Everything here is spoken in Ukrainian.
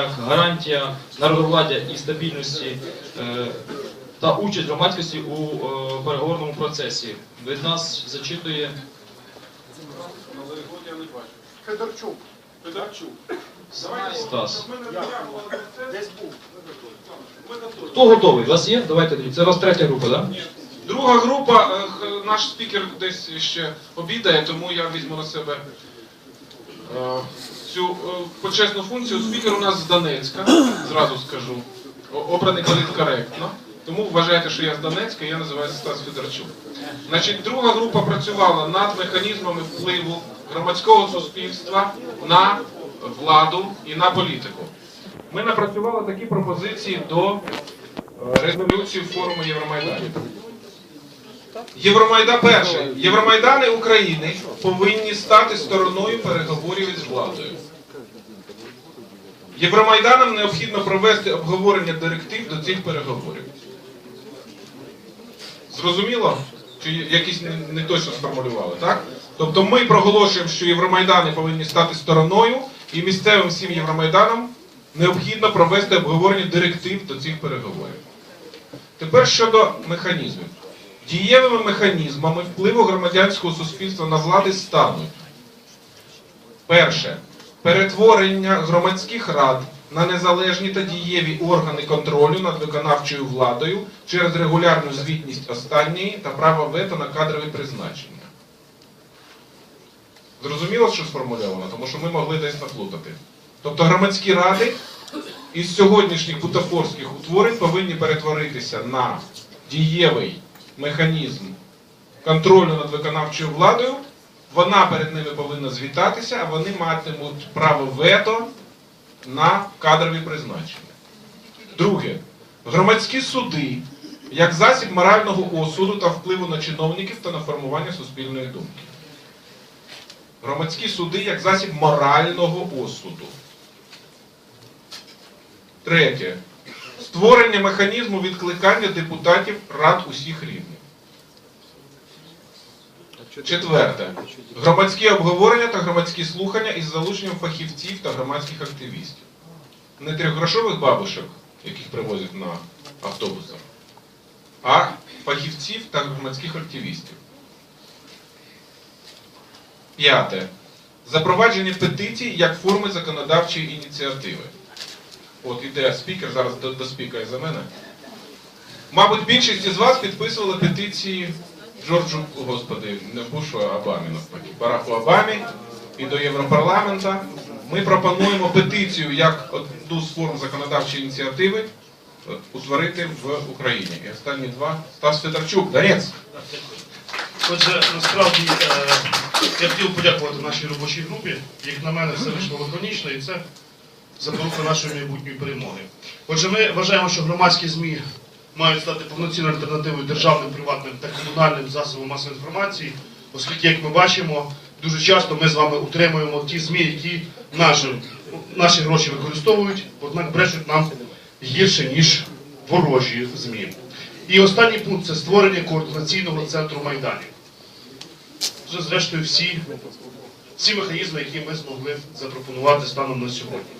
як гарантія народовладдя і стабільності е, та участь громадськості у е, переговорному процесі. Від нас зачитує Федорчук. Федорчук. Стас. Хто готовий? У вас є? Давайте тоді. Це у вас третя група, так? Да? Друга група, е, наш спікер десь ще обідає, тому я візьму на себе цю е, почесну функцію. Спікер у нас з Донецька, зразу скажу. Обраний політкоректно. Тому вважайте, що я з Донецька, я називаюся Стас Федорчук. Значить, друга група працювала над механізмами впливу громадського суспільства на владу і на політику. Ми напрацювали такі пропозиції до е, резолюції форуму Євромайдану. Євромайдан перше. Євромайдани України повинні стати стороною переговорів із владою. Євромайданам необхідно провести обговорення директив до цих переговорів. Зрозуміло? Чи якісь не, точно сформулювали, так? Тобто ми проголошуємо, що Євромайдани повинні стати стороною, і місцевим всім Євромайданам необхідно провести обговорення директив до цих переговорів. Тепер щодо механізмів. Дієвими механізмами впливу громадянського суспільства на влади стануть перше перетворення громадських рад на незалежні та дієві органи контролю над виконавчою владою через регулярну звітність останньої та право вето на кадрові призначення. Зрозуміло, що сформульовано, тому що ми могли десь наплутати. Тобто громадські ради із сьогоднішніх бутафорських утворень повинні перетворитися на дієвий механізм контролю над виконавчою владою. Вона перед ними повинна звітатися, а вони матимуть право вето на кадрові призначення. Друге, громадські суди як засіб морального осуду та впливу на чиновників та на формування суспільної думки. Громадські суди як засіб морального осуду. Третє. Створення механізму відкликання депутатів рад усіх рівнів. Четверте. Громадські обговорення та громадські слухання із залученням фахівців та громадських активістів. Не трьохгрошових бабушок, яких привозять на автобусах, а фахівців та громадських активістів. П'яте. Запровадження петицій як форми законодавчої ініціативи. От іде спікер, зараз до- доспікає за мене. Мабуть, більшість із вас підписували петиції Джорджу, господи, не Бушу, а Обамі навпаки. Бараху Обамі і до Європарламента. Ми пропонуємо петицію як одну з форм законодавчої ініціативи утворити в Україні. І останні два Стас Федорчук, Донець. Отже, насправді е, я хотів подякувати нашій робочій групі. Як на мене, все вийшло лаконічно і це запорука нашої майбутньої перемоги. Отже, ми вважаємо, що громадські ЗМІ мають стати повноцінною альтернативою державним, приватним та комунальним засобам масової інформації, оскільки, як ми бачимо, дуже часто ми з вами утримуємо ті ЗМІ, які наші, наші гроші використовують, однак брешуть нам гірше, ніж ворожі ЗМІ. І останній пункт це створення координаційного центру майданів. Вже зрештою всі, всі механізми, які ми змогли запропонувати станом на сьогодні.